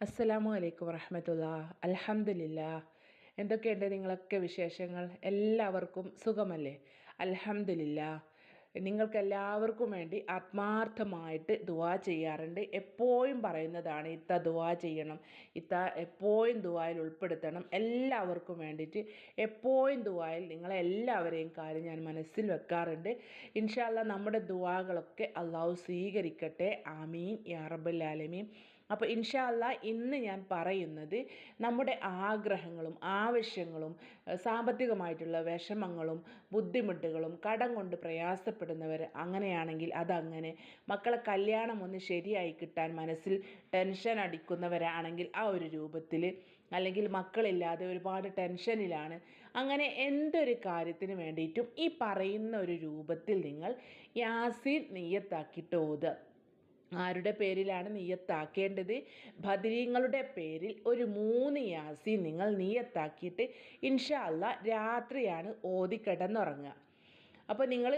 അസ്സലാമു അലൈക്കും വറഹമത്തുള്ള. അലഹമില്ല എന്തൊക്കെയുണ്ട് നിങ്ങളൊക്കെ വിശേഷങ്ങൾ? എല്ലാവർക്കും സുഖമല്ലേ? അലഹമില്ല നിങ്ങൾക്കെല്ലാവർക്കും വേണ്ടി ആത്മാർത്ഥമായിട്ട് ദുവാ ചെയ്യാറുണ്ട്. എപ്പോഴും പറയുന്നതാണ് ഇത്ത ദുവാ ചെയ്യണം ഇത്ത എപ്പോഴും ദുവായിൽ ഉൾപ്പെടുത്തണം. എല്ലാവർക്കും വേണ്ടിയിട്ട് എപ്പോഴും ദുവായിൽ നിങ്ങളെല്ലാവരെയും കാര്യം ഞാൻ മനസ്സിൽ വെക്കാറുണ്ട്. ഇൻഷാല്ല നമ്മുടെ ദുവാകളൊക്കെ അള്ളാഹു സ്വീകരിക്കട്ടെ. ആമീൻ. യാ ആലമീൻ. അപ്പോൾ ഇൻഷാല്ല ഇന്ന് ഞാൻ പറയുന്നത് നമ്മുടെ ആഗ്രഹങ്ങളും ആവശ്യങ്ങളും സാമ്പത്തികമായിട്ടുള്ള വിഷമങ്ങളും ബുദ്ധിമുട്ടുകളും കടം കൊണ്ട് പ്രയാസപ്പെടുന്നവർ അങ്ങനെയാണെങ്കിൽ അതങ്ങനെ. മക്കളെ കല്യാണം ഒന്ന് ശരിയായി കിട്ടാൻ മനസ്സിൽ ടെൻഷൻ അടിക്കുന്നവരാണെങ്കിൽ ആ ഒരു രൂപത്തിൽ അല്ലെങ്കിൽ മക്കളില്ലാതെ ഒരുപാട് ടെൻഷനിലാണ്. അങ്ങനെ എന്തൊരു കാര്യത്തിന് വേണ്ടിയിട്ടും ഈ പറയുന്ന ഒരു രൂപത്തിൽ നിങ്ങൾ യാസീൻ നെയ്യത്താക്കിയിട്ട് ഓതുക. ആരുടെ പേരിലാണ് നിയത്താക്കേണ്ടത്? ബദരീങ്ങളുടെ പേരിൽ ഒരു മൂന്ന് യാസി നിങ്ങൾ നിയത്താക്കിയിട്ട് ഇൻഷാ രാത്രിയാണ് ഓതി കിടന്നുറങ്ങുക അപ്പോൾ നിങ്ങൾ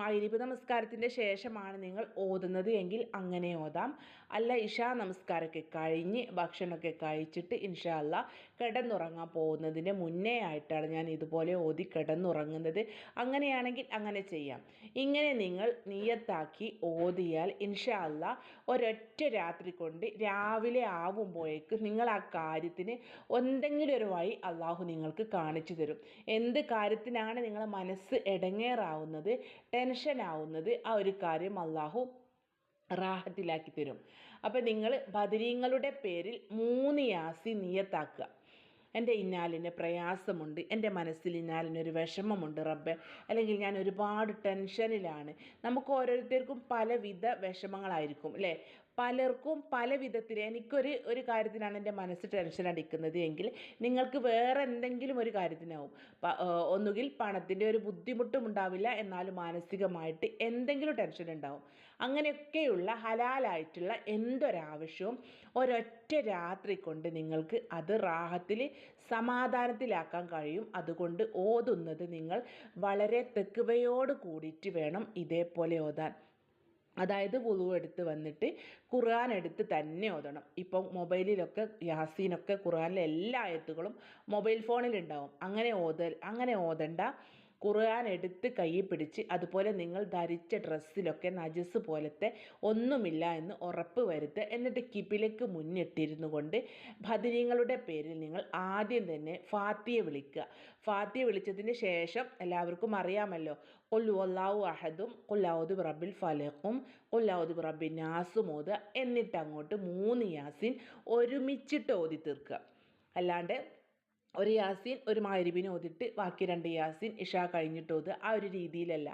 മൈരിബ് നമസ്കാരത്തിന്റെ ശേഷമാണ് നിങ്ങൾ ഓതുന്നത് എങ്കിൽ അങ്ങനെ ഓതാം. അല്ല ഇഷാ നമസ്കാരമൊക്കെ കഴിഞ്ഞ് ഭക്ഷണമൊക്കെ കഴിച്ചിട്ട് ഇൻഷാ അല്ല കിടന്നുറങ്ങാൻ പോകുന്നതിന് മുന്നേ ആയിട്ടാണ് ഞാൻ ഇതുപോലെ ഓതി കിടന്നുറങ്ങുന്നത്. അങ്ങനെയാണെങ്കിൽ അങ്ങനെ ചെയ്യാം. ഇങ്ങനെ നിങ്ങൾ നിയത്താക്കി ഓതിയാൽ ഇൻഷാ അല്ല ഒരൊറ്റ രാത്രി കൊണ്ട് രാവിലെ ആവുമ്പോഴേക്ക് നിങ്ങൾ ആ കാര്യത്തിന് എന്തെങ്കിലും ഒരു വഴി അള്ളാഹു നിങ്ങൾക്ക് കാണിച്ചു തരും. എന്ത് കാര്യത്തിനാണ് നിങ്ങളെ മനസ്സ് ഇടങ്ങേറാവുന്നത് ടെൻഷൻ ആവുന്നത് ആ ഒരു കാര്യം അള്ളാഹു റാഹത്തിലാക്കി തരും. അപ്പം നിങ്ങൾ ബദരീങ്ങളുടെ പേരിൽ മൂന്ന് യാസി നിയത്താക്കുക. എന്റെ ഇന്നാലിന് പ്രയാസമുണ്ട് എന്റെ മനസ്സിൽ ഇന്നാലിനൊരു വിഷമമുണ്ട് റബ്ബെ. അല്ലെങ്കിൽ ഞാൻ ഒരുപാട് ടെൻഷനിലാണ് നമുക്ക് ഓരോരുത്തർക്കും പലവിധ വിഷമങ്ങളായിരിക്കും അല്ലേ? പലർക്കും പല വിധത്തിൽ എനിക്കൊരു ഒരു കാര്യത്തിനാണ് എന്റെ മനസ്സ് ടെൻഷൻ അടിക്കുന്നത് എങ്കിൽ നിങ്ങൾക്ക് വേറെ എന്തെങ്കിലും ഒരു കാര്യത്തിനാവും. ഒന്നുകിൽ പണത്തിന്റെ ഒരു ബുദ്ധിമുട്ടും ഉണ്ടാവില്ല എന്നാലും മാനസികമായിട്ട് എന്തെങ്കിലും ടെൻഷൻ ഉണ്ടാവും. അങ്ങനെയൊക്കെയുള്ള ഹലാലായിട്ടുള്ള എന്തൊരാവശ്യവും ഒരൊറ്റ രാത്രി കൊണ്ട് നിങ്ങൾക്ക് അത് റാഹത്തിൽ സമാധാനത്തിലാക്കാൻ കഴിയും. അതുകൊണ്ട് ഓതുന്നത് നിങ്ങൾ വളരെ തെക്കുവയോട് കൂടിയിട്ട് വേണം ഇതേപോലെ ഓതാൻ. അതായത് വുളു എടുത്ത് വന്നിട്ട് ഖുർആൻ എടുത്ത് തന്നെ ഓതണം. ഇപ്പം മൊബൈലിലൊക്കെ യാസീനൊക്കെ ഖുർആനിലെ എല്ലാ ആയത്തുകളും മൊബൈൽ ഫോണിലുണ്ടാവും. അങ്ങനെ ഓതൽ അങ്ങനെ ഓതണ്ട. ഖുർആൻ എടുത്ത് കയ്യിൽ പിടിച്ച് അതുപോലെ നിങ്ങൾ ധരിച്ച ഡ്രസ്സിലൊക്കെ നജസ് പോലത്തെ ഒന്നുമില്ല എന്ന് ഉറപ്പ് വരുത്തുക. എന്നിട്ട് കിബിലേക്ക് മുന്നിട്ടിരുന്നു കൊണ്ട് ഭദ്രീങ്ങളുടെ പേരിൽ നിങ്ങൾ ആദ്യം തന്നെ ഫാത്തിയെ വിളിക്കുക. ഫാത്തിയെ വിളിച്ചതിന് ശേഷം എല്ലാവർക്കും അറിയാമല്ലോ കൊല്ലു അള്ളാഹു അഹദും കൊല്ലാവുദ് റബ്ബിൽ ഫലഖും കൊല്ലാവുദ് റബ്ബിൻ നാസും എന്നിട്ട് അങ്ങോട്ട് മൂന്ന് യാസിൻ ഒരുമിച്ചിട്ട് ഓതി തീർക്കുക. അല്ലാണ്ട് ഒരു യാസിൻ ഒരു മാരിബിന് ഓതിട്ട് ബാക്കി രണ്ട് യാസിൻ ഇഷ കഴിഞ്ഞിട്ട് ഓത് ആ ഒരു രീതിയിലല്ല.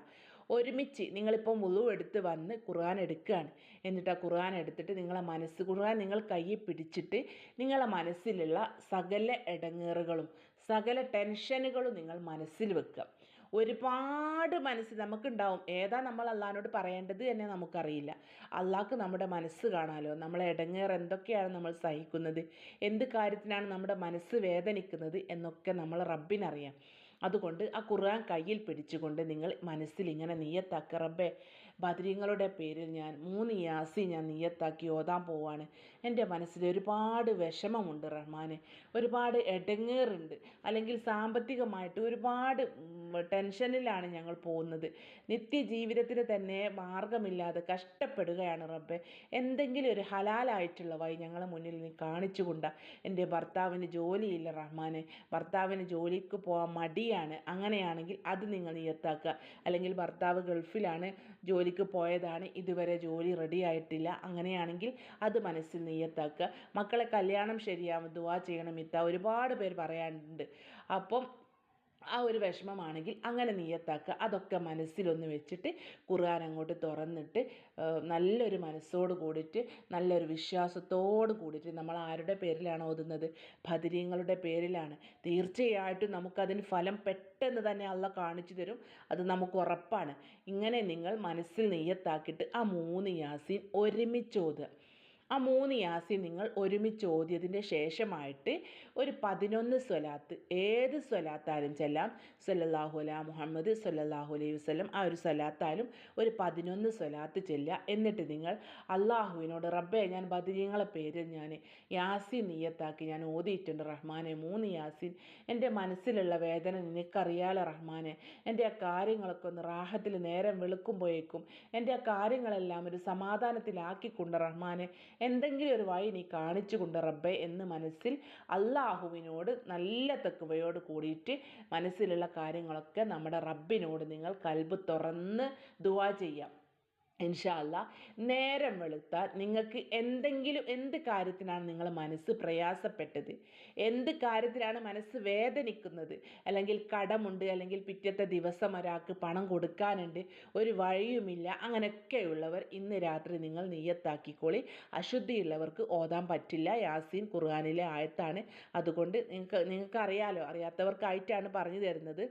ഒരുമിച്ച് നിങ്ങളിപ്പം വുളു എടുത്ത് വന്ന് ഖുർആൻ എടുക്കുകയാണ്. എന്നിട്ട് ആ ഖുർആൻ എടുത്തിട്ട് നിങ്ങളെ മനസ്സ് ഖുർആൻ നിങ്ങൾ കയ്യിൽ പിടിച്ചിട്ട് നിങ്ങളെ മനസ്സിലുള്ള സകല ഇടങ്ങേറുകളും സകല ടെൻഷനുകളും നിങ്ങൾ മനസ്സിൽ വെക്കുക. ഒരുപാട് മനസ്സ് നമുക്കുണ്ടാവും. ഏതാ നമ്മൾ അള്ളഹാനോട് പറയേണ്ടത് തന്നെ നമുക്കറിയില്ല. അള്ളാഹ്ക്ക് നമ്മുടെ മനസ്സ് കാണാലോ? നമ്മളെ ഇടങ്ങേറ് എന്തൊക്കെയാണ് നമ്മൾ സഹിക്കുന്നത്? എന്ത് കാര്യത്തിനാണ് നമ്മുടെ മനസ്സ് വേദനിക്കുന്നത് എന്നൊക്കെ നമ്മൾ റബ്ബിനറിയാം. അതുകൊണ്ട് ആ ഖുർആൻ കയ്യിൽ പിടിച്ചുകൊണ്ട് നിങ്ങൾ മനസ്സിൽ ഇങ്ങനെ നീയത്താക്കുക റബ്ബെ ബദരീങ്ങളുടെ പേരിൽ ഞാൻ മൂന്ന് യാസി ഞാൻ നീയത്താക്കി ഓതാൻ പോവാണ്. എന്റെ മനസ്സിൽ ഒരുപാട് വിഷമമുണ്ട് റഹ്മാന്. ഒരുപാട് എടങ്ങേറുണ്ട്. അല്ലെങ്കിൽ സാമ്പത്തികമായിട്ട് ഒരുപാട് ടെൻഷനിലാണ് ഞങ്ങൾ പോകുന്നത്. നിത്യജീവിതത്തിന് തന്നെ മാർഗമില്ലാതെ കഷ്ടപ്പെടുകയാണ് റബ്ബെ. എന്തെങ്കിലും ഒരു ഹലാലായിട്ടുള്ള വഴി ഞങ്ങളെ മുന്നിൽ നീ കാണിച്ചു കൊണ്ട. എന്റെ ഭർത്താവിന് ജോലിയില്ല റഹ്മാനെ. ഭർത്താവിന് ജോലിക്ക് പോകാൻ മടിയാണ്. അങ്ങനെയാണെങ്കിൽ അത് നിങ്ങൾ നിയത്താക്കുക അല്ലെങ്കിൽ ഭർത്താവ് ഗൾഫിലാണ് ജോലിക്ക് പോയതാണ് ഇതുവരെ ജോലി റെഡി ആയിട്ടില്ല. അങ്ങനെയാണെങ്കിൽ അത് മനസ്സിൽ നിയത്താക്കുക മക്കളെ കല്യാണം ശരിയാവും ദുവാ ചെയ്യണം ഇത്ത ഒരുപാട് പേര് പറയാനുണ്ട്. അപ്പം ആ ഒരു വിഷമമാണെങ്കിൽ അങ്ങനെ നീയത്താക്കുക അതൊക്കെ മനസ്സിലൊന്ന് വെച്ചിട്ട് ഖുർആൻ അങ്ങോട്ട് തുറന്നിട്ട് നല്ലൊരു മനസ്സോട് കൂടിയിട്ട് നല്ലൊരു വിശ്വാസത്തോട് കൂടിയിട്ട് നമ്മൾ ആരുടെ പേരിലാണ് ഓതുന്നത്? ഭദ്രീങ്ങളുടെ പേരിലാണ്. തീർച്ചയായിട്ടും നമുക്കതിന് ഫലം പെട്ടെന്ന് തന്നെ അള്ള കാണിച്ചു തരും. അത് നമുക്ക് ഉറപ്പാണ്. ഇങ്ങനെ നിങ്ങൾ മനസ്സിൽ നെയ്യത്താക്കിയിട്ട് ആ മൂന്ന് യാസീൻ ഒരുമിച്ച് ഓതുക. ആ മൂന്ന് യാസീൻ നിങ്ങൾ ഒരുമിച്ച് ഓതിയതിന്റെ ശേഷമായിട്ട് ഒരു പതിനൊന്ന് സ്വലാത്ത് ഏത് സ്വലാത്താലും ചെല്ലാം സല്ലല്ലാഹു അലാ മുഹമ്മദ് സല്ലല്ലാഹു അലൈഹി വസല്ലം ആ ഒരു സ്വലാത്താലും ഒരു പതിനൊന്ന് സ്വലാത്ത് ചെല്ലുക. എന്നിട്ട് നിങ്ങൾ അള്ളാഹുവിനോട് റബ്ബേ ഞാൻ ബദരീങ്ങളെ പേര് ഞാൻ യാസി നീയത്താക്കി ഞാൻ ഓതിയിട്ടുണ്ട് റഹ്മാനെ. മൂന്ന് യാസീൻ എന്റെ മനസ്സിലുള്ള വേദന നിനക്കറിയാലോ റഹ്മാനെ. എന്റെ ആ കാര്യങ്ങളൊക്കെ ഒന്ന് റാഹത്തിൽ നേരം വെളുക്കുമ്പോഴേക്കും എന്റെ ആ കാര്യങ്ങളെല്ലാം ഒരു സമാധാനത്തിലാക്കിക്കൊണ്ട് റഹ്മാനെ എന്തെങ്കിലും ഒരു വഴി നീ കാണിച്ചു കൊണ്ട് റബ്ബെ എന്ന് മനസ്സിൽ അള്ളാഹുവിനോട് നല്ല തെക്കുവയോട് കൂടിയിട്ട് മനസ്സിലുള്ള കാര്യങ്ങളൊക്കെ നമ്മുടെ റബ്ബിനോട് നിങ്ങൾ കൽബ് തുറന്ന് ദുവാ ചെയ്യാം. ഇൻഷാല്ല നേരം വെളുത്താൽ നിങ്ങൾക്ക് എന്തെങ്കിലും എന്ത് കാര്യത്തിനാണ് നിങ്ങൾ മനസ്സ് പ്രയാസപ്പെട്ടത്? എന്ത് കാര്യത്തിലാണ് മനസ്സ് വേദനിക്കുന്നത്? അല്ലെങ്കിൽ കടമുണ്ട് അല്ലെങ്കിൽ പിറ്റത്തെ ദിവസം ഒരാൾക്ക് പണം കൊടുക്കാനുണ്ട് ഒരു വഴിയുമില്ല അങ്ങനെയൊക്കെയുള്ളവർ ഇന്ന് രാത്രി നിങ്ങൾ നെയ്യത്താക്കിക്കോളി. അശുദ്ധിയുള്ളവർക്ക് ഓതാൻ പറ്റില്ല. യാസീൻ ഖുർആാനിലെ ആയത്താണ്. അതുകൊണ്ട് നിങ്ങൾക്ക് നിങ്ങൾക്ക് അറിയാലോ അറിയാത്തവർക്കായിട്ടാണ് പറഞ്ഞു തരുന്നത്.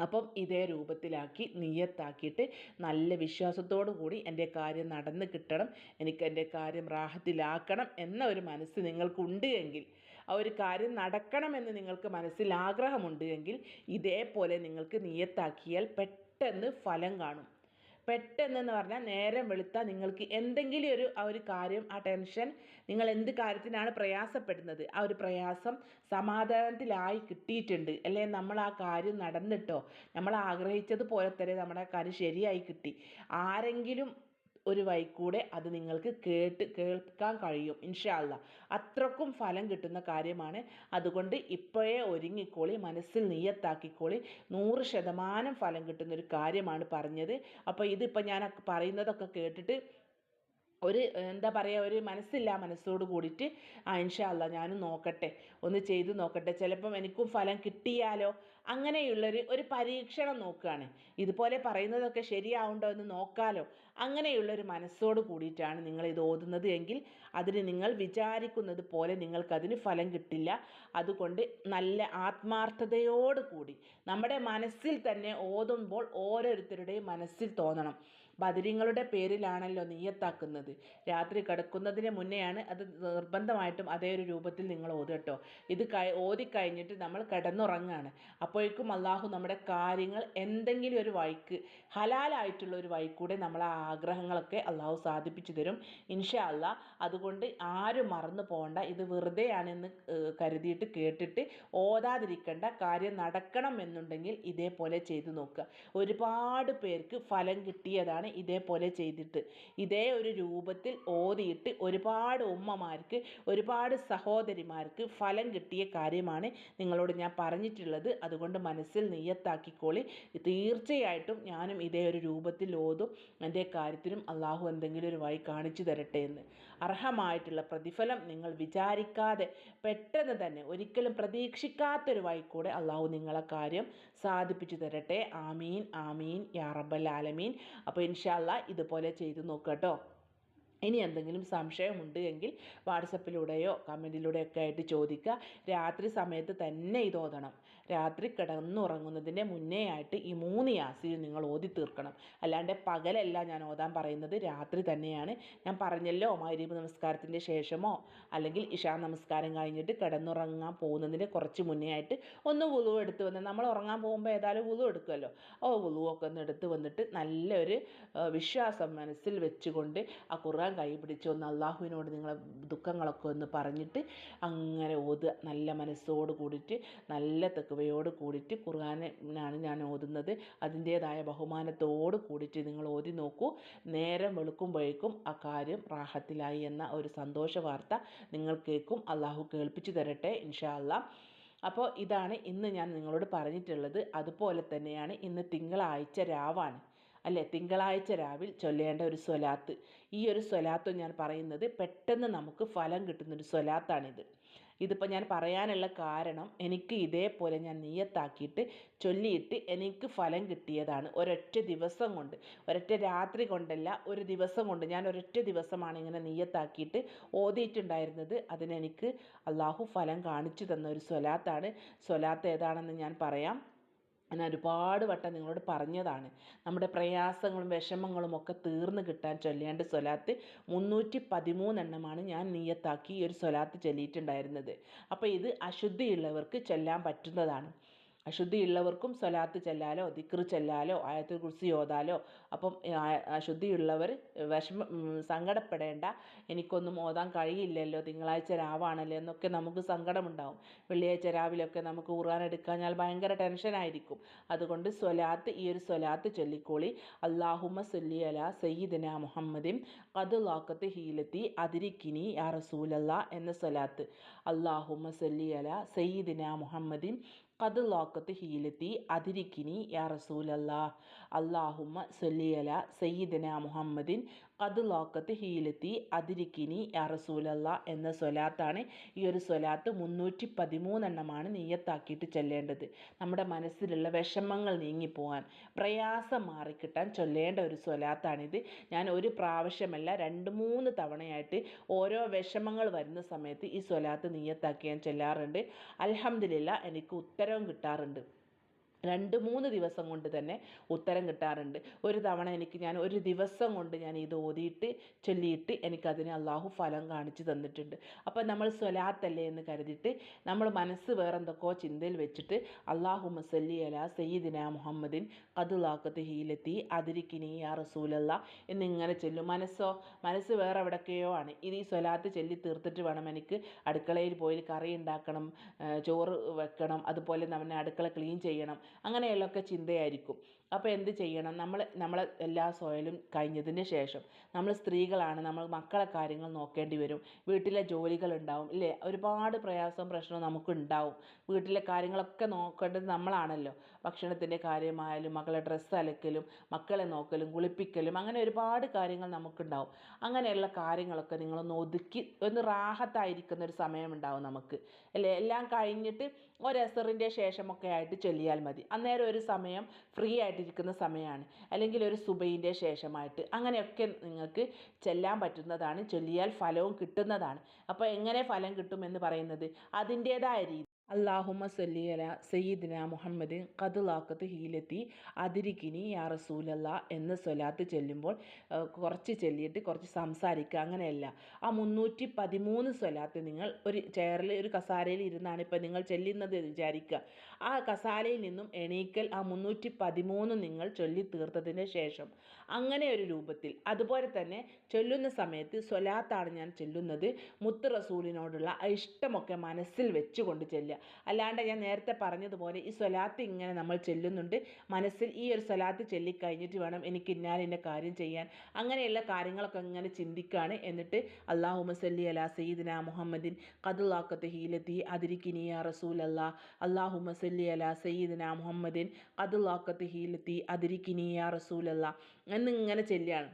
അപ്പം ഇതേ രൂപത്തിലാക്കി നീയത്താക്കിയിട്ട് നല്ല വിശ്വാസത്തോടു കൂടി എന്റെ കാര്യം നടന്ന് കിട്ടണം എനിക്ക് എന്റെ കാര്യം റാഹത്തിലാക്കണം എന്ന ഒരു മനസ്സ് നിങ്ങൾക്കുണ്ട് എങ്കിൽ ആ ഒരു കാര്യം നടക്കണമെന്ന് നിങ്ങൾക്ക് മനസ്സിൽ ആഗ്രഹമുണ്ട് എങ്കിൽ ഇതേപോലെ നിങ്ങൾക്ക് നീയത്താക്കിയാൽ പെട്ടെന്ന് ഫലം കാണും. പെട്ടെന്നെന്ന് പറഞ്ഞാൽ നേരം വെളുത്താൽ നിങ്ങൾക്ക് എന്തെങ്കിലും ഒരു ആ ഒരു കാര്യം ആ ടെൻഷൻ നിങ്ങൾ എന്ത് കാര്യത്തിനാണ് പ്രയാസപ്പെടുന്നത്? ആ ഒരു പ്രയാസം സമാധാനത്തിലായി കിട്ടിയിട്ടുണ്ട്. അല്ലെ? നമ്മൾ ആ കാര്യം നടന്നിട്ടോ? നമ്മൾ ആഗ്രഹിച്ചതുപോലെ തന്നെ നമ്മുടെ കാര്യം ശരിയായി കിട്ടി. ആരെങ്കിലും ഒരു വഴിക്കൂടെ അത് നിങ്ങൾക്ക് കേട്ട് കേൾക്കാൻ കഴിയും ഇൻഷാല്ല അത്രക്കും ഫലം കിട്ടുന്ന കാര്യമാണ്. അതുകൊണ്ട് ഇപ്പോഴേ ഒരുങ്ങിക്കോളി മനസ്സിൽ നീയത്താക്കിക്കോളി നൂറ് ശതമാനം ഫലം കിട്ടുന്ന ഒരു കാര്യമാണ് പറഞ്ഞത്. അപ്പോൾ ഇതിപ്പോൾ ഞാൻ പറയുന്നതൊക്കെ കേട്ടിട്ട് ഒരു എന്താ പറയുക ഒരു മനസ്സില്ല മനസ്സോട് കൂടിയിട്ട് ആ ഇൻഷാല്ല ഞാനും നോക്കട്ടെ. ഒന്ന് ചെയ്ത് നോക്കട്ടെ. ചിലപ്പം എനിക്കും ഫലം കിട്ടിയാലോ? അങ്ങനെയുള്ളൊരു ഒരു പരീക്ഷണം നോക്കുകയാണ്. ഇതുപോലെ പറയുന്നതൊക്കെ ശരിയാവുണ്ടോ എന്ന് നോക്കാലോ. അങ്ങനെയുള്ളൊരു മനസ്സോട് കൂടിയിട്ടാണ് നിങ്ങൾ ഇത് ഓതുന്നത് എങ്കിൽ അതിന് നിങ്ങൾ വിചാരിക്കുന്നത് പോലെ നിങ്ങൾക്കതിന് ഫലം കിട്ടില്ല. അതുകൊണ്ട് നല്ല ആത്മാർത്ഥതയോട് കൂടി നമ്മുടെ മനസ്സിൽ തന്നെ ഓതുമ്പോൾ ഓരോരുത്തരുടെയും മനസ്സിൽ തോന്നണം. ബദരിങ്ങളുടെ പേരിലാണല്ലോ നീയത്താക്കുന്നത് രാത്രി കിടക്കുന്നതിന് മുന്നെയാണ് അത് നിർബന്ധമായിട്ടും അതേ ഒരു രൂപത്തിൽ നിങ്ങൾ ഓതട്ടോ ഇത് ഓതി കഴിഞ്ഞിട്ട് നമ്മൾ കിടന്നുറങ്ങാണ്. അപ്പോഴേക്കും അള്ളാഹു നമ്മുടെ കാര്യങ്ങൾ എന്തെങ്കിലും ഒരു വഴിക്ക് ഹലാലായിട്ടുള്ള ഒരു വഴിക്കൂടെ നമ്മളെ ആഗ്രഹങ്ങളൊക്കെ അള്ളാഹു സാധിപ്പിച്ചു തരും. ഇൻഷാ അല്ലാ അതുകൊണ്ട് ആരും മറന്നു പോകണ്ട ഇത് വെറുതെയാണെന്ന് കരുതിയിട്ട് കേട്ടിട്ട് ഓതാതിരിക്കേണ്ട കാര്യം നടക്കണം എന്നുണ്ടെങ്കിൽ ഇതേപോലെ ചെയ്തു നോക്കുക. ഒരുപാട് പേർക്ക് ഫലം കിട്ടിയതാണ് ഇതേപോലെ ചെയ്തിട്ട്. ഇതേ ഒരു രൂപത്തിൽ ഓതിയിട്ട് ഒരുപാട് ഉമ്മമാർക്ക് ഒരുപാട് സഹോദരിമാർക്ക് ഫലം കിട്ടിയ കാര്യമാണ് നിങ്ങളോട് ഞാൻ പറഞ്ഞിട്ടുള്ളത്. അതുകൊണ്ട് മനസ്സിൽ നെയ്യത്താക്കിക്കോളി. തീർച്ചയായിട്ടും ഞാനും ഇതേ ഒരു രൂപത്തിൽ ഓതും. എന്റെ കാര്യത്തിനും അള്ളാഹു എന്തെങ്കിലും ഒരു വഴി കാണിച്ചു തരട്ടെ എന്ന്. അർഹമായിട്ടുള്ള പ്രതിഫലം നിങ്ങൾ വിചാരിക്കാതെ പെട്ടെന്ന് തന്നെ ഒരിക്കലും പ്രതീക്ഷിക്കാത്തൊരു വഴി കൂടെ അള്ളാഹു നിങ്ങളെ കാര്യം സാധിപ്പിച്ചു തരട്ടെ. ആമീൻ ആമീൻ യാ റബ്ബൽ ആലമീൻ. അപ്പോൾ ഇൻഷാല്ല ഇതുപോലെ ചെയ്ത് നോക്കട്ടോ. ഇനി എന്തെങ്കിലും സംശയമുണ്ട് എങ്കിൽ വാട്സപ്പിലൂടെയോ കമന്റിലൂടെയൊക്കെ ആയിട്ട് ചോദിക്കുക. രാത്രി സമയത്ത് തന്നെ ഇത് ഓതണം രാത്രി കിടന്നുറങ്ങുന്നതിന്റെ മുന്നേ ആയിട്ട് ഈ മൂന്ന് യാസീൻ നിങ്ങൾ ഓതി തീർക്കണം. അല്ലാണ്ട് പകലല്ല ഞാൻ ഓതാൻ പറയുന്നത് രാത്രി തന്നെയാണ്. ഞാൻ പറഞ്ഞല്ലോ മൈരീബ് നമസ്കാരത്തിന്റെ ശേഷമോ അല്ലെങ്കിൽ ഇഷാ നമസ്കാരം കഴിഞ്ഞിട്ട് കിടന്നുറങ്ങാൻ പോകുന്നതിന്റെ കുറച്ച് മുന്നേ ആയിട്ട് ഒന്ന് വുളു എടുത്ത് വന്ന് നമ്മൾ ഉറങ്ങാൻ പോകുമ്പോൾ ഏതായാലും വുളു എടുക്കുമല്ലോ. ഓ വുളുവൊക്കെ ഒന്ന് എടുത്ത് വന്നിട്ട് നല്ലൊരു വിശ്വാസം മനസ്സിൽ വെച്ചുകൊണ്ട് ആ ഖുർആൻ കൈ പിടിച്ച് ഒന്ന് അള്ളാഹുവിനോട് നിങ്ങളെ ദുഃഖങ്ങളൊക്കെ ഒന്ന് പറഞ്ഞിട്ട് അങ്ങനെ ഓതുക. നല്ല മനസ്സോട് കൂടിയിട്ട് നല്ല തെക്കുവയോട് കൂടിയിട്ട് ഖുർആനാണ് ഞാൻ ഓതുന്നത്. അതിന്റേതായ ബഹുമാനത്തോട് കൂടിയിട്ട് നിങ്ങൾ ഓതി നോക്കൂ. നേരം വെളുക്കുമ്പോഴേക്കും ആ കാര്യം റാഹത്തിലായി എന്ന ഒരു സന്തോഷ വാർത്ത നിങ്ങൾ കേൾക്കും. അള്ളാഹു കേൾപ്പിച്ചു തരട്ടെ ഇൻഷാ അല്ലാ അപ്പോൾ ഇതാണ് ഇന്ന് ഞാൻ നിങ്ങളോട് പറഞ്ഞിട്ടുള്ളത്. അതുപോലെ തന്നെയാണ് ഇന്ന് തിങ്കളാഴ്ച രാവാണ്. അല്ലേ? തിങ്കളാഴ്ച രാവിൽ ചൊല്ലേണ്ട ഒരു സ്വലാത്ത്. ഈ ഒരു സ്വലാത്ത് ഞാൻ പറയുന്നത് പെട്ടെന്ന് നമുക്ക് ഫലം കിട്ടുന്നൊരു സ്വലാത്താണിത്. ഇതിപ്പോൾ ഞാൻ പറയാനുള്ള കാരണം എനിക്ക് ഇതേപോലെ ഞാൻ നീയത്താക്കിയിട്ട് ചൊല്ലിയിട്ട് എനിക്ക് ഫലം കിട്ടിയതാണ് ഒരൊറ്റ ദിവസം കൊണ്ട്. ഒരൊറ്റ രാത്രി കൊണ്ടല്ല ഒരു ദിവസം കൊണ്ട്. ഞാൻ ഒരൊറ്റ ദിവസമാണ് ഇങ്ങനെ നീയത്താക്കിയിട്ട് ഓതിയിട്ടുണ്ടായിരുന്നത്. അതിനെനിക്ക് അള്ളാഹു ഫലം കാണിച്ചു തന്ന ഒരു സ്വലാത്താണ്. സ്വലാത്ത് ഏതാണെന്ന് ഞാൻ പറയാം. ഞാൻ ഒരുപാട് വട്ടം നിങ്ങളോട് പറഞ്ഞതാണ്. നമ്മുടെ പ്രയാസങ്ങളും വിഷമങ്ങളും ഒക്കെ തീർന്നു കിട്ടാൻ ചൊല്ലേണ്ട സ്വലാത്ത് മുന്നൂറ്റി പതിമൂന്നെണ്ണമാണ് ഞാൻ നീയത്താക്കി ഈ ഒരു സ്വലാത്ത് ചൊല്ലിയിട്ടുണ്ടായിരുന്നത്. അപ്പോൾ ഇത് അശുദ്ധിയുള്ളവർക്ക് ചൊല്ലാൻ പറ്റുന്നതാണ്. അശുദ്ധിയുള്ളവർക്കും സ്വലാത്ത് ചെല്ലാലോ ദിക്ർ ചെല്ലാലോ ആയത്തുൽ കുർസി ഓതാലോ അപ്പം അശുദ്ധിയുള്ളവർ വിഷമ സങ്കടപ്പെടേണ്ട. എനിക്കൊന്നും ഓതാൻ കഴിയില്ലല്ലോ തിങ്കളാഴ്ച രാവാണല്ലോ എന്നൊക്കെ നമുക്ക് സങ്കടമുണ്ടാവും. വെള്ളിയാഴ്ച രാവിലെയൊക്കെ നമുക്ക് ഖുർആൻ എടുക്കാഞ്ഞാൽ ഭയങ്കര ടെൻഷനായിരിക്കും. അതുകൊണ്ട് സ്വലാത്ത് ഈ ഒരു സ്വലാത്ത് ചൊല്ലിക്കോളി. അള്ളാഹുമ സല്ലി അല സയ്യിദന മുഹമ്മദിൻ ഖദ് ലാക്കത്ത് ഹീലത്തി അതിരിക്കിനി യാ റസൂലല്ല എന്ന സ്വലാത്ത്. അള്ളാഹുമ സല്ലി അല സയ്യിദന മുഹമ്മദിൻ ഖദ് ലോക്കത്ത് ഹീലത്തി. അതിരിക്കിനി യാ റസൂലല്ലാ അള്ളാഹുമ്മ സൊല്ലിയല സയ്യിദന മുഹമ്മദിൻ ഖദ് ലോക്കത്ത് ഹീലത്തി. അതിരിക്കിനി യാ റസൂലല്ല എന്ന സ്വലാത്താണ് ഈ ഒരു സ്വലാത്ത് മുന്നൂറ്റി പതിമൂന്നെണ്ണമാണ് നെയ്യത്താക്കിയിട്ട് ചൊല്ലേണ്ടത്. നമ്മുടെ മനസ്സിലുള്ള വിഷമങ്ങൾ നീങ്ങിപ്പോകാൻ പ്രയാസം മാറിക്കിട്ടാൻ ചൊല്ലേണ്ട ഒരു സ്വലാത്താണിത്. ഞാൻ ഒരു പ്രാവശ്യമല്ല രണ്ട് മൂന്ന് തവണയായിട്ട് ഓരോ വിഷമങ്ങൾ വരുന്ന സമയത്ത് ഈ സ്വലാത്ത് നെയ്യത്താക്കി ഞാൻ ചൊല്ലാറുണ്ട്. അലഹമില്ല എനിക്ക് ഉത്തരവും കിട്ടാറുണ്ട്. രണ്ട് മൂന്ന് ദിവസം കൊണ്ട് തന്നെ ഉത്തരം കിട്ടാറുണ്ട്. ഒരു തവണ എനിക്ക് ഞാൻ ഒരു ദിവസം കൊണ്ട് ഞാൻ ഇത് ഓതിയിട്ട് ചൊല്ലിയിട്ട് എനിക്കതിന് അള്ളാഹു ഫലം കാണിച്ചു തന്നിട്ടുണ്ട്. അപ്പോൾ നമ്മൾ സ്വലാത്തല്ലേ എന്ന് കരുതിയിട്ട് നമ്മൾ മനസ്സ് വേറെന്തൊക്കെയോ ചിന്തയിൽ വെച്ചിട്ട് അള്ളാഹു മസല്ലി അല സയ്യിദിന മുഹമ്മദിൻ കതുലാക്കത്ത് ഹീലത്തി അതിരിക്കിനി യാ റസൂലല്ല എന്നിങ്ങനെ ചൊല്ലും. മനസ്സോ മനസ്സ് വേറെ എവിടൊക്കെയോ ആണ്. ഇത് ഈ സ്വലാത്ത് ചൊല്ലി തീർത്തിട്ട് വേണം എനിക്ക് അടുക്കളയിൽ പോയി കറി ഉണ്ടാക്കണം ചോറ് വെക്കണം അതുപോലെ നമ്മൾ അടുക്കള ക്ലീൻ ചെയ്യണം. അങ്ങനെയുള്ളൊക്കെ ചിന്തയായിരിക്കും. അപ്പോൾ എന്ത് ചെയ്യണം? നമ്മൾ നമ്മളെ എല്ലാ സോയലും കഴിഞ്ഞതിന് ശേഷം നമ്മൾ സ്ത്രീകളാണ് നമ്മൾ മക്കളെ കാര്യങ്ങൾ നോക്കേണ്ടി വരും. വീട്ടിലെ ജോലികൾ ഉണ്ടാവും ഇല്ലേ? ഒരുപാട് പ്രയാസവും പ്രശ്നവും നമുക്കുണ്ടാവും. വീട്ടിലെ കാര്യങ്ങളൊക്കെ നോക്കേണ്ടത് നമ്മളാണല്ലോ. ഭക്ഷണത്തിന്റെ കാര്യമായാലും മക്കളെ ഡ്രസ്സ് അലക്കലും മക്കളെ നോക്കലും കുളിപ്പിക്കലും അങ്ങനെ ഒരുപാട് കാര്യങ്ങൾ നമുക്കുണ്ടാവും. അങ്ങനെയുള്ള കാര്യങ്ങളൊക്കെ നിങ്ങളൊന്ന് ഒതുക്കി ഒന്ന് റാഹത്തായിരിക്കുന്ന ഒരു സമയമുണ്ടാവും നമുക്ക്. അല്ലേ? എല്ലാം കഴിഞ്ഞിട്ട് ഒരു എസറിന്റെ ശേഷമൊക്കെ ആയിട്ട് ചൊല്ലിയാൽ മതി. അന്നേരം ഒരു സമയം ഫ്രീ ആയിട്ടിരിക്കുന്ന സമയമാണ് അല്ലെങ്കിൽ ഒരു സുബൈന്റെ ശേഷമായിട്ട്. അങ്ങനെയൊക്കെ നിങ്ങൾക്ക് ചെല്ലാൻ പറ്റുന്നതാണ്. ചൊല്ലിയാൽ ഫലവും കിട്ടുന്നതാണ്. അപ്പോൾ എങ്ങനെ ഫലം കിട്ടുമെന്ന് പറയുന്നത്? അതിന്റേതായ രീതി അള്ളാഹുമ്മ സല്ലിയല സയ്യിദിന മുഹമ്മദ് കതുലാക്കത്ത് ഹീലെത്തി അതിരിക്കിനി യാ റസൂലല്ല എന്ന സ്വലാത്ത് ചെല്ലുമ്പോൾ കുറച്ച് ചെല്ലിയിട്ട് കുറച്ച് സംസാരിക്കുക അങ്ങനെയല്ല. ആ മുന്നൂറ്റി പതിമൂന്ന് സ്വലാത്ത് നിങ്ങൾ ഒരു ചെയറിൽ ഒരു കസാരയിൽ ഇരുന്നാണ് ഇപ്പോൾ നിങ്ങൾ ചെല്ലുന്നത് വിചാരിക്കുക ആ കസാലയിൽ നിന്നും എണീക്കൽ ആ മുന്നൂറ്റി പതിമൂന്ന് നിങ്ങൾ ചൊല്ലി തീർത്തതിന് ശേഷം. അങ്ങനെ ഒരു രൂപത്തിൽ. അതുപോലെ തന്നെ ചൊല്ലുന്ന സമയത്ത് സ്വലാത്താണ് ഞാൻ ചൊല്ലുന്നത്. മുത്ത് റസൂലിനോടുള്ള ഇഷ്ടമൊക്കെ മനസ്സിൽ വെച്ചുകൊണ്ട് ചെല്ലുക. അല്ലാണ്ട് ഞാൻ നേരത്തെ പറഞ്ഞതുപോലെ ഈ സ്വലാത്ത് ഇങ്ങനെ നമ്മൾ ചെല്ലുന്നുണ്ട്. മനസ്സിൽ ഈ ഒരു സ്വലാത്ത് ചൊല്ലിക്കഴിഞ്ഞിട്ട് വേണം എനിക്ക് ഇന്നാലിന്റെ കാര്യം ചെയ്യാൻ. അങ്ങനെയുള്ള കാര്യങ്ങളൊക്കെ ഇങ്ങനെ ചിന്തിക്കുകയാണ് എന്നിട്ട് അള്ളാഹു മസല്ലി അല സയ്യിദിന മുഹമ്മദിൻ കതുലാക്കത്ത് ഹീലത്തി അതിരിക്കിനിയ റസൂൽ അല്ലാ അള്ളാഹു മസല്ലി അല സയ്യിദിന മുഹമ്മദിൻ കതുലാക്കത്ത് ഹീലത്തി അതിരിക്കിനിയ റസൂൽ അല്ലാ എന്നിങ്ങനെ ചെല്ലുകയാണ്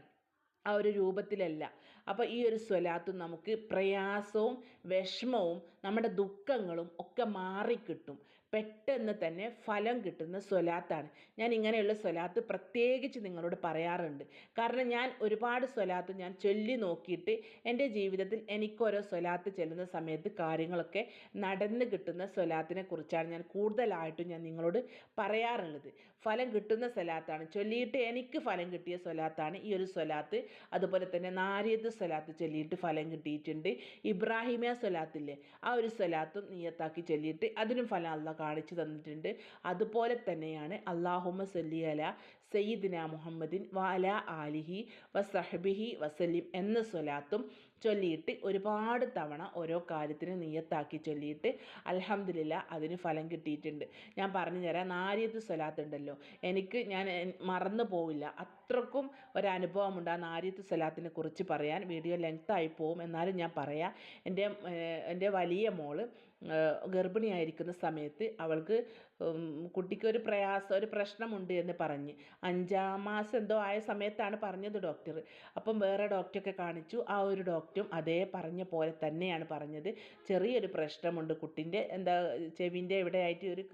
ആ ഒരു രൂപത്തിലല്ല. അപ്പോൾ ഈ ഒരു സ്വലാത്തും നമുക്ക് പ്രയാസവും വിഷമവും നമ്മുടെ ദുഃഖങ്ങളും ഒക്കെ മാറിക്കിട്ടും. പെട്ടെന്ന് തന്നെ ഫലം കിട്ടുന്ന സ്വലാത്താണ്. ഞാൻ ഇങ്ങനെയുള്ള സ്വലാത്ത് പ്രത്യേകിച്ച് നിങ്ങളോട് പറയാറുണ്ട്. കാരണം ഞാൻ ഒരുപാട് സ്വലാത്ത് ഞാൻ ചൊല്ലി നോക്കിയിട്ട് എന്റെ ജീവിതത്തിൽ എനിക്കോരോ സ്വലാത്ത് ചെല്ലുന്ന സമയത്ത് കാര്യങ്ങളൊക്കെ നടന്ന് കിട്ടുന്ന സ്വലാത്തിനെ കുറിച്ചാണ് ഞാൻ കൂടുതലായിട്ടും ഞാൻ നിങ്ങളോട് പറയാറുള്ളത്. ഫലം കിട്ടുന്ന സ്വലാത്താണ്. ചൊല്ലിയിട്ട് എനിക്ക് ഫലം കിട്ടിയ സ്വലാത്താണ് ഈ ഒരു സ്വലാത്ത്. അതുപോലെ തന്നെ നാരിയത്ത് സ്വലാത്ത് ചൊല്ലിയിട്ട് ഫലം കിട്ടിയിട്ടുണ്ട്. ഇബ്രാഹിമിയ സ്വലാത്തില്ലേ? ആ ഒരു സ്വലാത്തും നീയത്താക്കി ചൊല്ലിയിട്ട് അതിനും ഫലം അല്ല കാണിച്ചു തന്നിട്ടുണ്ട്. അതുപോലെ തന്നെയാണ് അള്ളാഹുമ്മ സല്ലി അല സയ്യിദിന മുഹമ്മദിൻ വാല ആലിഹി വസഹബിഹി വസലിം എന്ന സ്വലാത്തും ചൊല്ലിയിട്ട് ഒരുപാട് തവണ ഓരോ കാര്യത്തിന് നിയത്താക്കി ചൊല്ലിയിട്ട് അലഹമില്ല അതിന് ഫലം കിട്ടിയിട്ടുണ്ട്. ഞാൻ പറഞ്ഞു തരാം നാരിയത്ത് സ്വലാത്ത് ഉണ്ടല്ലോ. എനിക്ക് ഞാൻ മറന്നു പോവില്ല. അത്രക്കും ഒരനുഭവമുണ്ട് ആ നാരിയത്ത് സ്വലാത്തിനെ കുറിച്ച് പറയാൻ. വീഡിയോ ലെങ്ത് ആയി പോവും. എന്നാലും ഞാൻ പറയാം. എന്റെ എന്റെ വലിയ മോൾ ഗർഭിണിയായിരിക്കുന്ന സമയത്ത് അവൾക്ക് കുട്ടിക്ക് ഒരു പ്രയാസം ഒരു പ്രശ്നമുണ്ട് എന്ന് പറഞ്ഞ്. അഞ്ചാം മാസം എന്തോ ആയ സമയത്താണ് പറഞ്ഞത് ഡോക്ടർ അപ്പം വേറെ ഡോക്ടറൊക്കെ കാണിച്ചു. ആ ഒരു ഡോക്ടറും അതേ പറഞ്ഞ പോലെ തന്നെയാണ് പറഞ്ഞത്. ചെറിയൊരു പ്രശ്നമുണ്ട് കുട്ടിന്റെ. എന്താ ചെവിന്റെ എവിടെയായിട്ട് ഒരു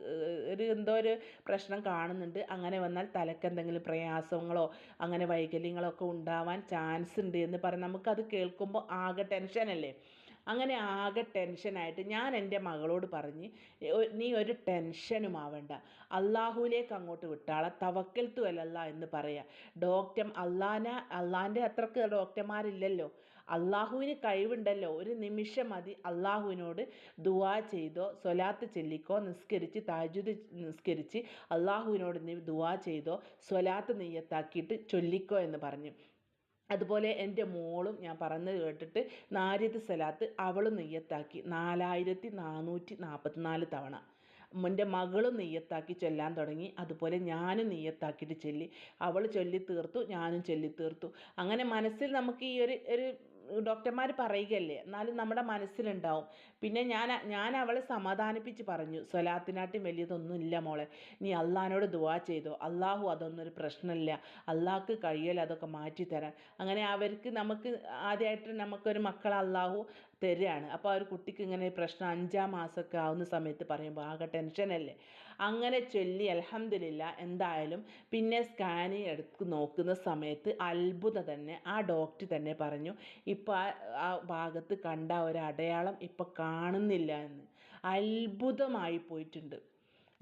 ഒരു എന്തോ ഒരു പ്രശ്നം കാണുന്നുണ്ട്. അങ്ങനെ വന്നാൽ തലക്ക് എന്തെങ്കിലും പ്രയാസങ്ങളോ അങ്ങനെ വൈകല്യങ്ങളോ ഒക്കെ ഉണ്ടാവാൻ ചാൻസ് ഉണ്ട് എന്ന് പറഞ്ഞ് നമുക്കത് കേൾക്കുമ്പോൾ ആകെ ടെൻഷനല്ലേ? അങ്ങനെ ആകെ ടെൻഷനായിട്ട് ഞാൻ എന്റെ മകളോട് പറഞ്ഞ് "ഒ- നീ ഒരു ടെൻഷനും ആവണ്ട. അള്ളാഹുവിലേക്ക് അങ്ങോട്ട് വിട്ടാളെ തവക്കൽത്തു അല്ലല്ല എന്ന് പറയാം. ഡോക്ടർ അള്ളാന അള്ളാന്റെ അത്രയ്ക്ക് ഡോക്ടർമാരില്ലല്ലോ അള്ളാഹുവിന് കഴിവുണ്ടല്ലോ. ഒരു നിമിഷം മതി അള്ളാഹുവിനോട് ദുവാ ചെയ്തോ സ്വലാത്ത് ചെല്ലിക്കോ നിസ്കരിച്ച് താജുദ് നിസ്കരിച്ച് അള്ളാഹുവിനോട് നീ ദുവാ ചെയ്തോ സ്വലാത്ത് നെയ്യത്താക്കിയിട്ട് ചൊല്ലിക്കോ എന്ന് പറഞ്ഞു. അതുപോലെ എന്റെ മോളും ഞാൻ പറഞ്ഞത് കേട്ടിട്ട് നാരിയത്ത് സലാത്ത് അവളും നെയ്യത്താക്കി നാലായിരത്തി നാനൂറ്റി നാൽപ്പത്തിനാല് തവണ. എന്റെ മകളും നെയ്യത്താക്കി ചൊല്ലാൻ തുടങ്ങി. അതുപോലെ ഞാനും നെയ്യത്താക്കിയിട്ട് ചൊല്ലി. അവൾ ചൊല്ലി തീർത്തു ഞാനും ചൊല്ലി തീർത്തു അങ്ങനെ മനസ്സിൽ നമുക്ക് ഈ ഒരു ഒരു ഡോക്ടർമാർ പറയുകയല്ലേ എന്നാലും നമ്മുടെ മനസ്സിലുണ്ടാവും. പിന്നെ ഞാൻ ഞാൻ അവളെ സമാധാനിപ്പിച്ച് പറഞ്ഞു സ്വലാത്തിനാട്ടും വലിയതൊന്നും ഇല്ല മോളെ നീ അള്ളഹാനോട് ദുവാ ചെയ്തോ അള്ളാഹു അതൊന്നും ഒരു പ്രശ്നമില്ല അള്ളാഹ്ക്ക് കഴിയൽ അതൊക്കെ മാറ്റി തരാൻ. അങ്ങനെ അവർക്ക് നമുക്ക് ആദ്യമായിട്ട് നമുക്കൊരു മക്കളെ അള്ളാഹു തരികയാണ്. അപ്പോൾ ആ ഒരു കുട്ടിക്ക് ഇങ്ങനെ പ്രശ്നം അഞ്ചാം മാസമൊക്കെ ആവുന്ന സമയത്ത് പറയുമ്പോൾ ആകെ ടെൻഷനല്ലേ അങ്ങനെ ചൊല്ലി അലഹമില്ല എന്തായാലും പിന്നെ സ്കാനിങ് എടുത്ത് നോക്കുന്ന സമയത്ത് അത്ഭുതം തന്നെ ആ ഡോക്ടർ തന്നെ പറഞ്ഞു ഇപ്പോൾ ആ ഭാഗത്ത് കണ്ട ഒരു അടയാളം ഇപ്പോൾ കാണുന്നില്ല എന്ന്. അത്ഭുതമായി പോയിട്ടുണ്ട്.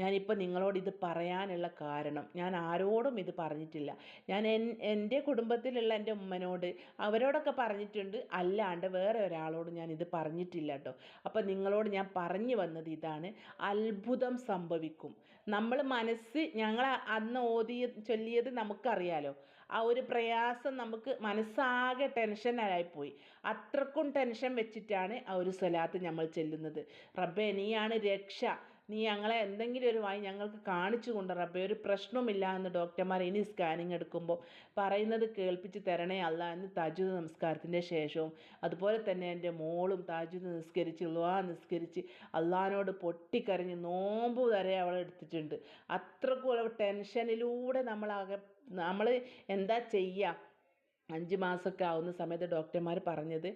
ഞാനിപ്പോൾ നിങ്ങളോട് ഇത് പറയാനുള്ള കാരണം. ഞാൻ ആരോടും ഇത് പറഞ്ഞിട്ടില്ല. ഞാൻ എൻ എന്റെ കുടുംബത്തിലുള്ള എന്റെ ഉമ്മനോട് അവരോടൊക്കെ പറഞ്ഞിട്ടുണ്ട്. അല്ലാണ്ട് വേറെ ഒരാളോട് ഞാൻ ഇത് പറഞ്ഞിട്ടില്ല കേട്ടോ അപ്പോൾ നിങ്ങളോട് ഞാൻ പറഞ്ഞു വന്നത് ഇതാണ്. അത്ഭുതം സംഭവിക്കും. നമ്മൾ മനസ്സ് ഞങ്ങൾ അന്ന് ഓതിയ ചൊല്ലിയത് നമുക്കറിയാലോ. ആ ഒരു പ്രയാസം നമുക്ക് മനസ്സാകെ ടെൻഷനായിപ്പോയി അത്രക്കും ടെൻഷൻ വെച്ചിട്ടാണ് ആ ഒരു സ്വലാത്ത് നമ്മൾ ചെല്ലുന്നത്. റബ്ബെ നീയാണ് രക്ഷ. നീ ഞങ്ങളെ എന്തെങ്കിലും ഒരു വഴി ഞങ്ങൾക്ക് കാണിച്ചു കൊണ്ട് റബ്ബേ ഒരു പ്രശ്നവുമില്ല എന്ന് ഡോക്ടർമാർ ഇനി സ്കാനിങ് എടുക്കുമ്പോൾ പറയുന്നത് കേൾപ്പിച്ച് തരണേ അല്ല എന്ന് താജുദ് നമസ്കാരത്തിന്റെ ശേഷവും അതുപോലെ തന്നെ എന്റെ മോളും താജുദ് നിസ്കരിച്ച് ലുവാ നിസ്കരിച്ച് അള്ളഹാനോട് പൊട്ടിക്കരഞ്ഞ് നോമ്പ് വരെ അവൾ എടുത്തിട്ടുണ്ട്. അത്രക്കും അവൾ ടെൻഷനിലൂടെ നമ്മളാകെ നമ്മൾ എന്താ ചെയ്യുക? അഞ്ച് മാസമൊക്കെ ആവുന്ന സമയത്ത് ഡോക്ടർമാർ പറഞ്ഞത്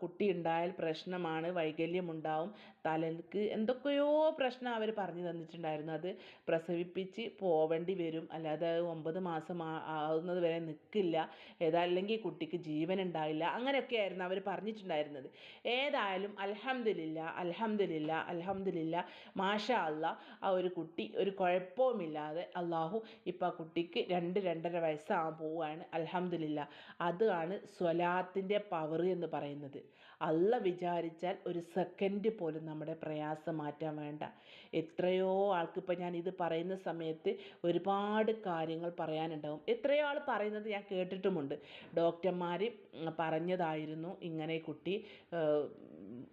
കുട്ടി ഉണ്ടായാൽ പ്രശ്നമാണ് വൈകല്യമുണ്ടാവും. തലക്ക് എന്തൊക്കെയോ പ്രശ്നം അവർ പറഞ്ഞു തന്നിട്ടുണ്ടായിരുന്നു. അത് പ്രസവിപ്പിച്ച് പോവേണ്ടി വരും. അല്ലാതെ ഒമ്പത് മാസം ആവുന്നത് വരെ നിൽക്കില്ല ഏതല്ലെങ്കിൽ കുട്ടിക്ക് ജീവൻ ഉണ്ടാവില്ല അങ്ങനെയൊക്കെ ആയിരുന്നു അവർ പറഞ്ഞിട്ടുണ്ടായിരുന്നത്. ഏതായാലും അൽഹംദുലില്ല അൽഹംദുലില്ല അൽഹംദുലില്ല. മാഷാ അല്ല ആ ഒരു കുട്ടി ഒരു കുഴപ്പവുമില്ലാതെ അള്ളാഹു ഇപ്പോൾ ആ കുട്ടിക്ക് രണ്ട് രണ്ടര വയസ്സാകാൻ പോവുകയാണ്. അൽഹംദുലില്ല. അതാണ് സ്വലാത്തിന്റെ പവർ എന്ന് പറയുന്നത്. അല്ല വിചാരിച്ചാൽ ഒരു സെക്കൻഡ് പോലും നമ്മുടെ പ്രയാസം മാറ്റാൻ വേണ്ട. എത്രയോ ആൾക്കിപ്പോൾ ഞാൻ ഇത് പറയുന്ന സമയത്ത് ഒരുപാട് കാര്യങ്ങൾ പറയാനുണ്ടാവും. എത്രയോ ആൾ പറയുന്നത് ഞാൻ കേട്ടിട്ടുമുണ്ട്. ഡോക്ടർമാർ പറഞ്ഞതായിരുന്നു ഇങ്ങനെ കുട്ടി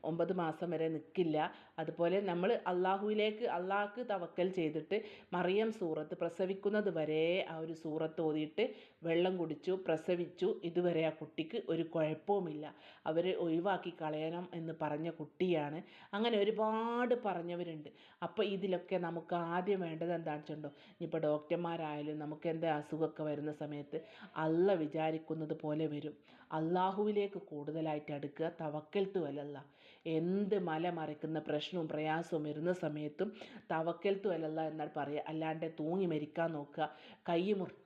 ഒമ്പത് മാസം വരെ നിൽക്കില്ല അതുപോലെ നമ്മൾ അള്ളാഹുവിലേക്ക് അള്ളാഹ്ക്ക് തവക്കൽ ചെയ്തിട്ട് മറിയം സൂറത്ത് പ്രസവിക്കുന്നത് വരെ ആ ഒരു സൂറത്ത് ഓതിയിട്ട് വെള്ളം കുടിച്ചു പ്രസവിച്ചു. ഇതുവരെ ആ കുട്ടിക്ക് ഒരു കുഴപ്പവുമില്ല. അവർ ഒഴിവാക്കി കളയണം എന്ന് പറഞ്ഞ കുട്ടിയാണ്. അങ്ങനെ ഒരുപാട് പറഞ്ഞവരുണ്ട്. അപ്പോൾ ഇതിലൊക്കെ നമുക്ക് ആദ്യം വേണ്ടത് എന്താണെന്ന് വെച്ചിട്ടുണ്ടോ? ഇനിയിപ്പോൾ ഡോക്ടർമാരായാലും നമുക്ക് എന്താ അസുഖമൊക്കെ വരുന്ന സമയത്ത് അല്ല വിചാരിക്കുന്നത് പോലെ വരും. അള്ളാഹുവിലേക്ക് കൂടുതലായിട്ട് അടുക്കുക തവക്കൽത്തു അലല്ല. എന്ത് മല മറിക്കുന്ന പ്രശ്നവും പ്രയാസവും വരുന്ന സമയത്തും തവക്കൽത്തു അലല്ല എന്നാൽ പറയുക. അല്ലാണ്ട് തൂങ്ങി മരിക്കാൻ നോക്കുക. കൈ മുറി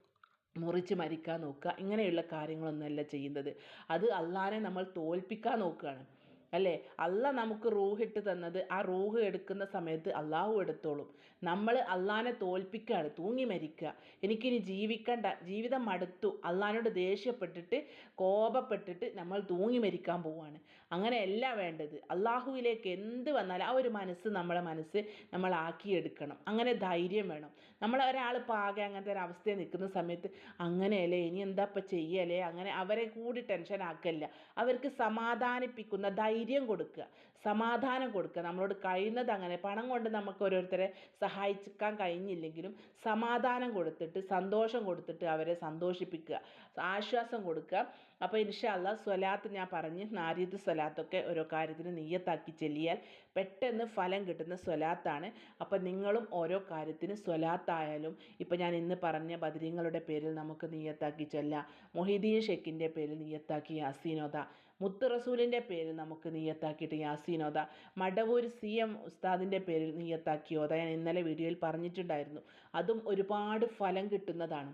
മുറിച്ച് മരിക്കാൻ നോക്കുക. ഇങ്ങനെയുള്ള കാര്യങ്ങളൊന്നുമല്ല ചെയ്യുന്നത്. അത് അള്ളാനെ നമ്മൾ തോൽപ്പിക്കാൻ നോക്കുകയാണ്. അല്ലേ? അല്ല നമുക്ക് റൂഹ് ഇട്ട് തന്നത് ആ റൂഹ് എടുക്കുന്ന സമയത്ത് അള്ളാഹു എടുത്തോളും. നമ്മൾ അള്ളാനെ തോൽപ്പിക്കുകയാണ് തൂങ്ങി മരിക്കുക. എനിക്കിനി ജീവിക്കണ്ട ജീവിതം മടുത്തു അള്ളഹാനോട് ദേഷ്യപ്പെട്ടിട്ട് കോപപ്പെട്ടിട്ട് നമ്മൾ തൂങ്ങി മരിക്കാൻ പോവുകയാണ് അങ്ങനെയല്ല വേണ്ടത്. അള്ളാഹുവിലേക്ക് എന്ത് വന്നാലും ആ ഒരു മനസ്സ് നമ്മളെ മനസ്സ് നമ്മൾ ആക്കിയെടുക്കണം. അങ്ങനെ ധൈര്യം വേണം. നമ്മൾ ഒരാൾ പാകെ അങ്ങനത്തെ ഒരു അവസ്ഥയിൽ നിൽക്കുന്ന സമയത്ത് അങ്ങനെയല്ലേ ഇനി എന്താ ഇപ്പം ചെയ്യലേ അങ്ങനെ അവരെ കൂടി ടെൻഷൻ ആക്കല്ല. അവർക്ക് സമാധാനിപ്പിക്കുന്ന ധൈര്യം കൊടുക്കുക സമാധാനം കൊടുക്കുക. നമ്മളോട് കഴിയുന്നത് അങ്ങനെ. പണം കൊണ്ട് നമുക്ക് ഓരോരുത്തരെ സഹായിക്കാൻ കഴിഞ്ഞില്ലെങ്കിലും സമാധാനം കൊടുത്തിട്ട് സന്തോഷം കൊടുത്തിട്ട് അവരെ സന്തോഷിപ്പിക്കുക ആശ്വാസം കൊടുക്കുക. അപ്പോൾ ഇൻഷാല്ല സ്വലാത്ത് ഞാൻ പറഞ്ഞ് നാരീത് സ്വലാത്തൊക്കെ ഓരോ കാര്യത്തിന് നീയത്താക്കി ചെല്ലിയാൽ പെട്ടെന്ന് ഫലം കിട്ടുന്ന സ്വലാത്താണ്. അപ്പോൾ നിങ്ങളും ഓരോ കാര്യത്തിന് സ്വലാത്തായാലും ഇപ്പോൾ ഞാൻ ഇന്ന് പറഞ്ഞ ബദരീങ്ങളുടെ പേരിൽ നമുക്ക് നീയത്താക്കി ചെല്ലാം. മൊഹീദ്ദീൻ ഷെക്കിന്റെ പേരിൽ നീയത്താക്കി യാസീനോദ മുത്ത് റസൂലിന്റെ പേരിൽ നമുക്ക് നീയത്താക്കിയിട്ട് യാസീനോദ മടവൂർ സി എം ഉസ്താദിന്റെ പേരിൽ നെയ്യത്താക്കിയോദ ഞാൻ ഇന്നലെ വീഡിയോയിൽ പറഞ്ഞിട്ടുണ്ടായിരുന്നു. അതും ഒരുപാട് ഫലം കിട്ടുന്നതാണ്.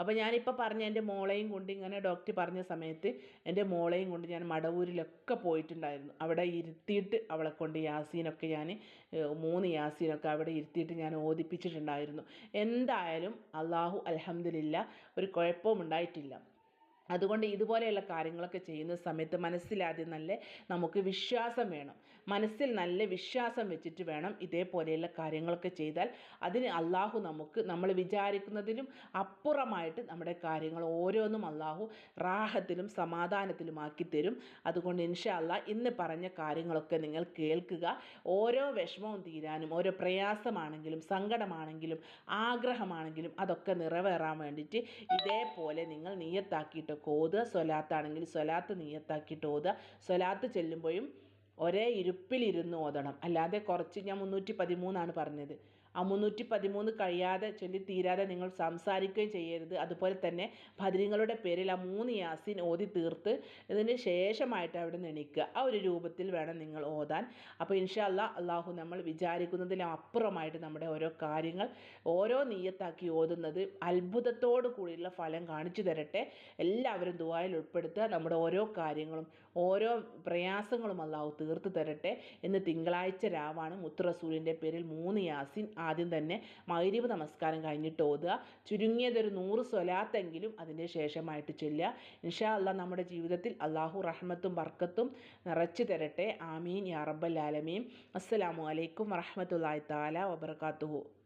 അപ്പോൾ ഞാനിപ്പോൾ പറഞ്ഞ എന്റെ മോളെയും കൊണ്ട് ഇങ്ങനെ ഡോക്ടർ പറഞ്ഞ സമയത്ത് എന്റെ മോളെയും കൊണ്ട് ഞാൻ മടവൂരിലൊക്കെ പോയിട്ടുണ്ടായിരുന്നു. അവിടെ ഇരുത്തിയിട്ട് അവളെ കൊണ്ട് യാസീനൊക്കെ ഞാൻ മൂന്ന് യാസീനൊക്കെ അവിടെ ഇരുത്തിയിട്ട് ഞാൻ ഓദിപ്പിച്ചിട്ടുണ്ടായിരുന്നു. എന്തായാലും അള്ളാഹു അലഹമില്ല ഒരു കുഴപ്പവും ഉണ്ടായിട്ടില്ല. അതുകൊണ്ട് ഇതുപോലെയുള്ള കാര്യങ്ങളൊക്കെ ചെയ്യുന്ന സമയത്ത് മനസ്സിലാദ്യം നല്ല നമുക്ക് വിശ്വാസം വേണം. മനസ്സിൽ നല്ല വിശ്വാസം വെച്ചിട്ട് വേണം ഇതേപോലെയുള്ള കാര്യങ്ങളൊക്കെ ചെയ്താൽ. അതിന് അള്ളാഹു നമുക്ക് നമ്മൾ വിചാരിക്കുന്നതിലും അപ്പുറമായിട്ട് നമ്മുടെ കാര്യങ്ങൾ ഓരോന്നും അള്ളാഹു റാഹത്തിലും സമാധാനത്തിലും ആക്കി തരും. അതുകൊണ്ട് ഇൻഷാ അള്ളാഹ് ഇന്ന് പറഞ്ഞ കാര്യങ്ങളൊക്കെ നിങ്ങൾ കേൾക്കുക. ഓരോ വിഷമവും തീരാനും ഓരോ പ്രയാസമാണെങ്കിലും സങ്കടമാണെങ്കിലും ആഗ്രഹമാണെങ്കിലും അതൊക്കെ നിറവേറാൻ വേണ്ടിയിട്ട് ഇതേപോലെ നിങ്ങൾ നീയത്താക്കിയിട്ട് ഓതുക. സ്വലാത്താണെങ്കിൽ സ്വലാത്ത് നീയത്താക്കിയിട്ട് ഓതുക. സ്വലാത്ത് ചെല്ലുമ്പോഴും ഒരേ ഇരുപ്പിലിരുന്ന് ഓതണം. അല്ലാതെ കുറച്ച് ഞാൻ മുന്നൂറ്റി പതിമൂന്നാണ് പറഞ്ഞത്. ആ മുന്നൂറ്റി പതിമൂന്ന് കഴിയാതെ ചൊല്ലി തീരാതെ നിങ്ങൾ സംസാരിക്കുകയും ചെയ്യരുത്. അതുപോലെ തന്നെ ഭദ്രങ്ങളുടെ പേരിൽ ആ മൂന്ന് യാസിൻ ഓതി തീർത്ത് ഇതിന് ശേഷമായിട്ട് അവിടെ നിന്ന് എണീക്കുക. ആ ഒരു രൂപത്തിൽ വേണം നിങ്ങൾ ഓതാൻ. അപ്പോൾ അല്ല അള്ളാഹു നമ്മൾ വിചാരിക്കുന്നതിലും അപ്പുറമായിട്ട് നമ്മുടെ ഓരോ കാര്യങ്ങൾ ഓരോ നീയത്താക്കി ഓതുന്നത് അത്ഭുതത്തോടു കൂടിയുള്ള ഫലം കാണിച്ചു തരട്ടെ. എല്ലാവരും ദുബായിൽ ഉൾപ്പെടുത്തുക. നമ്മുടെ ഓരോ കാര്യങ്ങളും ഓരോ പ്രയാസങ്ങളും അള്ളാഹു തീർത്ത് തരട്ടെ എന്ന് തിങ്കളാഴ്ച രാവാണ് മുത്തുറസൂലിന്റെ പേരിൽ മൂന്ന് യാസിൻ ആദ്യം തന്നെ മൈരീവ് നമസ്കാരം കഴിഞ്ഞിട്ട് ഓതുക. ചുരുങ്ങിയതൊരു നൂറ് സ്വലാത്തെങ്കിലും അതിന്റെ ശേഷമായിട്ട് ചൊല്ലുക. ഇൻഷാ അല്ലാ നമ്മുടെ ജീവിതത്തിൽ അള്ളാഹു റഹ്മത്തും വർക്കത്തും നിറച്ചു തരട്ടെ. ആമീൻ. യാ ആലമീൻ. അസ്സലാമു അലൈക്കും വറഹമത്തല്ലാ താല വബർക്കാത്തുഹു